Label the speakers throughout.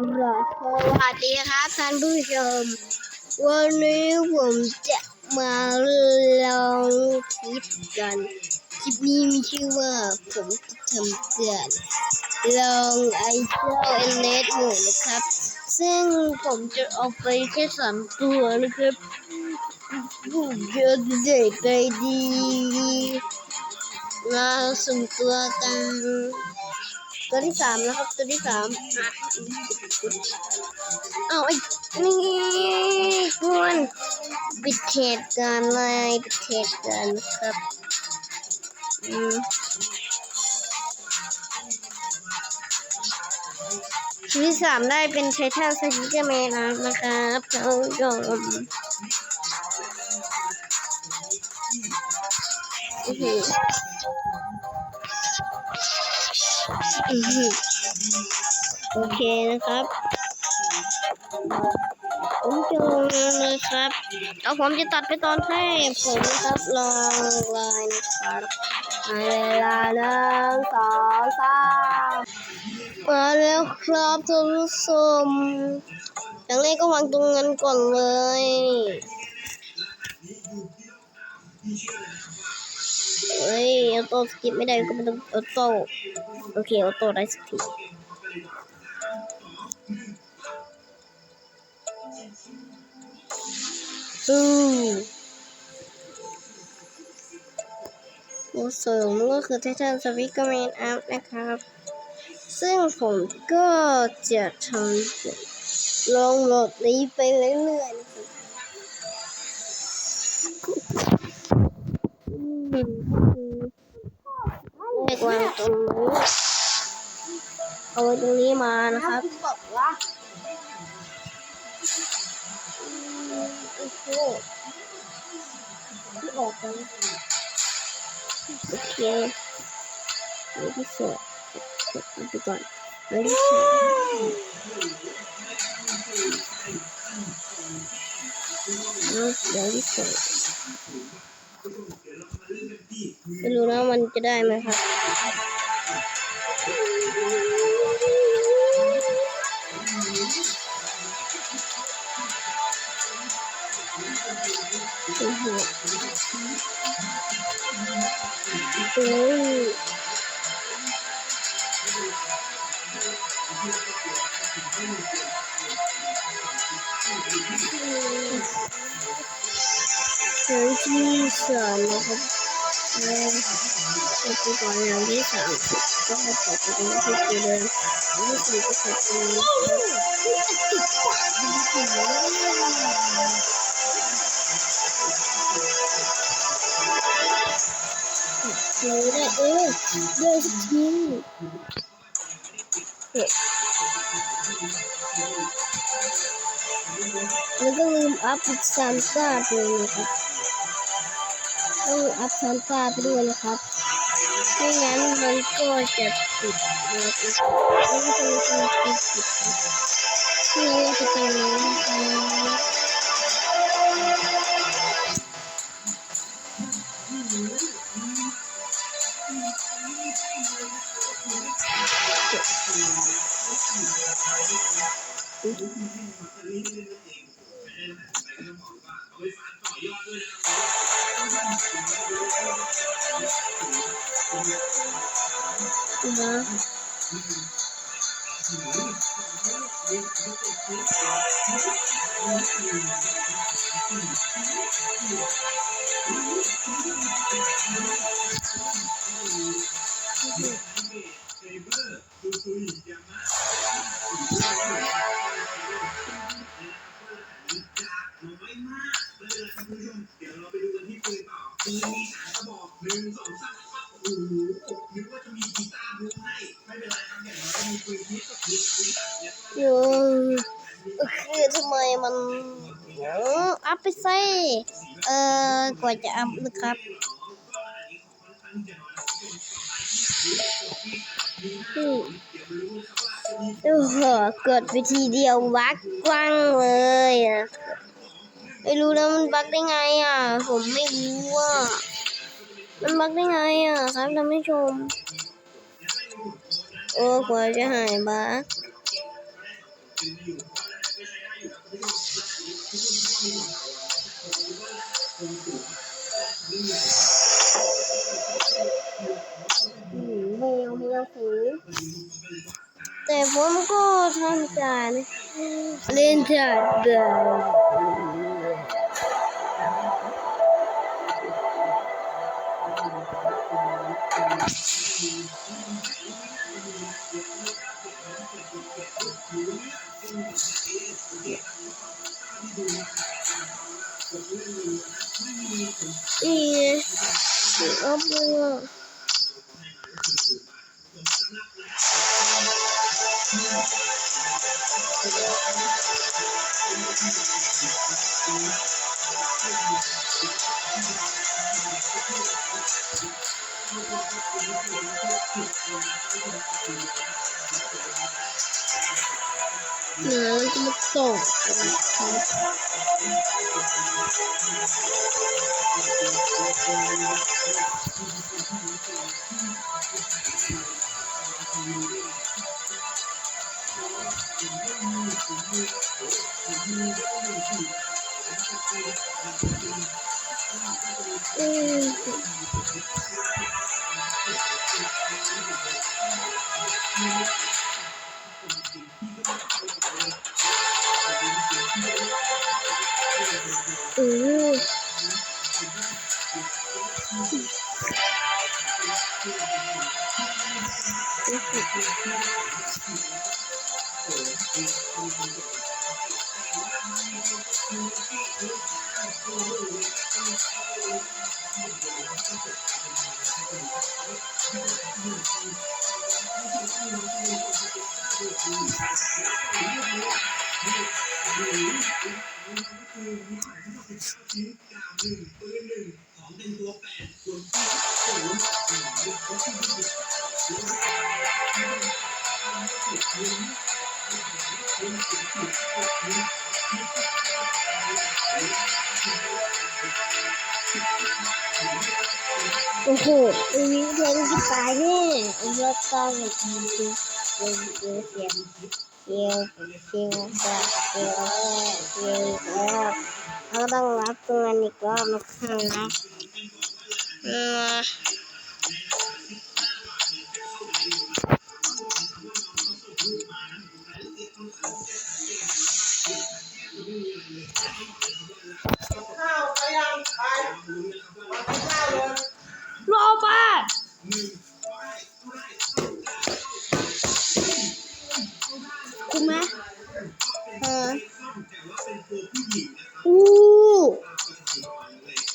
Speaker 1: สวัสดีครับท่านผู้ชม วันนี้ผมจะมาลองคลิปกัน คลิปนี้มีชื่อว่าผมจะทำเกินลองไอเจ้าเอเลสหมูนะครับ ซึ่งผมจะเอาไปแค่สามตัวนะครับผมจะเด็กใจดีมาสุ่มตัวกัน ตัวที่สามนะครับ ตัวที่สามอะเอาไอ้นี่คุณปิดเทปกันเลยปิดเทปกันครับอืมตัวที่สามได้เป็นไททันสกิเกอร์แมนนะครับท่านผู้ชมอือ โอเคนะครับ ผมจะลงเลยครับเอาผมจะตัดไปตอนให้ผมนะครับลองลน์นะครับในเวลาหนึ่งสองสามมาแล้วครับท่านผู้ชมอย่างแรกก็วางตรงนั้นก่อนเลย เฮ้ยออโต้สกิปไม่ได้ก็ไม่ต้องออโต้โอเคออโต้ได้สักทีอืมตัวเสริมก็คือไททันสวิกเกอร์แมนอัพนะครับ ซึ่งผมก็จะทำลองโหลดนี้ไปเรื่อยๆ นะครับอืมเลขวางตรงนี้เอาไว้ตรงนี้มานะครับอกว่าโอ้โหที่ออกกันโอเคอันที่สองกดอันไปก่อนอันที่สองแล้วเดี๋ยวที่สอง ไม่รู้นะมันจะได้ไหมครับโอ้โหโอ้ยครั้งที่สามนะครับ แล้วก็คือก่อนอย่างที่สามก็ขอข ต้องอัพซานต้าไปด้วยนะครับไม่งั้นมันก็จะติดนะครับแล้วก็จะมีคนติดติดที่เราจะเป็นนะครับนะ โยวเราไปดูกันที่ปืนต่อปืนมีสามกระบอกหนึ่งสองสาม ว่าจะอัพนะครับโอ้โหเกิดไปทีเดียวบักกว้างเลยอะไม่รู้แล้วมันบักได้ไงอะ ผมไม่รู้ว่ามันบักได้ไงอะครับท่านผู้ชม โอ้กว่าจะหายบัก ก็ทำการเล่นจัด เดิ โอ้โหอันนี้เพลงที่ตายแน่อันนี้ตายแบบจริงจริงเสียงเสียงเสียงเสียงเสียงแบบเสียงเสียงแล้วเราต้องรับตัวอีกรอบนะครับเออ
Speaker 2: ข้าวไปยังไปมากินข้
Speaker 1: รอบ้าคุ้มไหมเอออู้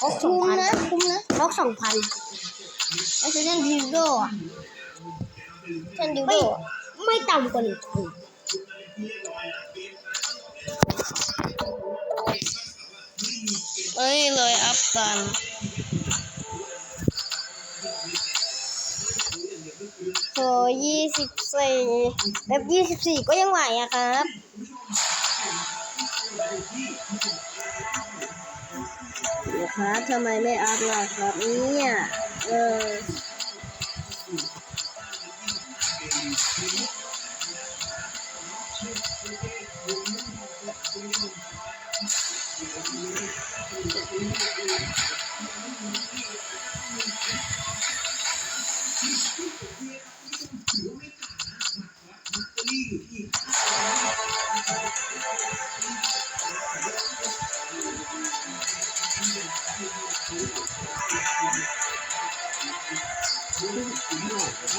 Speaker 3: บล็อกสอง
Speaker 1: คุ้ม
Speaker 3: พัน
Speaker 1: นะคุ้มนะ
Speaker 3: บล็อกสองพัน
Speaker 1: ไอ้เซนดิวโดอะเซนดิวโด
Speaker 3: ไม่
Speaker 1: อะ
Speaker 3: ไม่ต่ำกว่าหนึ่งพัน
Speaker 1: เอ้ยเลยอัพกันโหยี่สิบสี่แบบยี่สิบสี่ก็ยังไหวอะครับครับทำไมไม่อัพล่ะครับเนี่ย เออ แ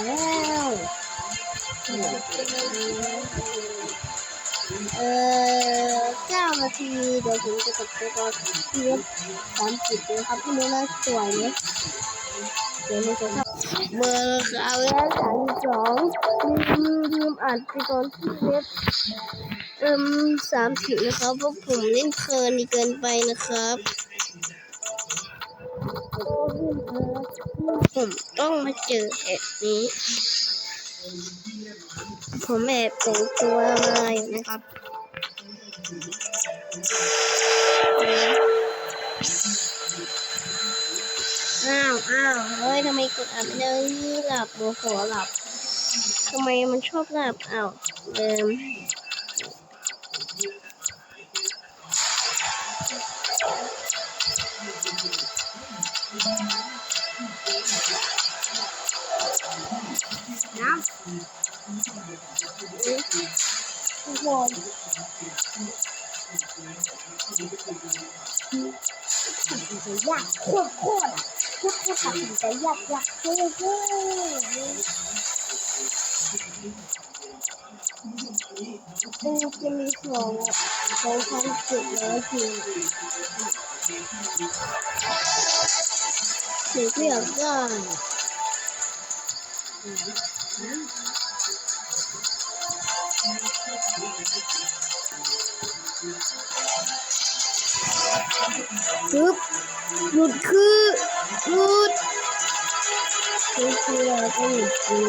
Speaker 1: ล้วเออเก้านาทีเดี๋ยวผมจะกดไปก่อนทีละสามสิบนะครับพี่นุ้นะสวยไหมเดี๋ยวมันจะเข้า เบอร์คราวแล้วสามสองลืมลืมอ่านไปตอนที่เว็บเอิ่มสามสิบนะครับเพราะผมเล่นเพลินดีเกินไปนะครับผมต้องมาเจอแบบนี้ ผมแอบแต่งตัวมาอยู่นะครับ อ้าวอ้าวเฮ้ยทำไมกดอับเลยหลับโมโหหลับทำไมมันชอบหลับอ้าวเดิมน้ำ
Speaker 3: ทุกคนจะยากควบ ตัดสินใจยากยากโคตรโคตรมันจะมีของของความสุขแล้วจริง
Speaker 1: หนูก็อยากได้ปึ๊บหลุดคือหลุด คือคือเราก็หลุดคือ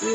Speaker 1: คื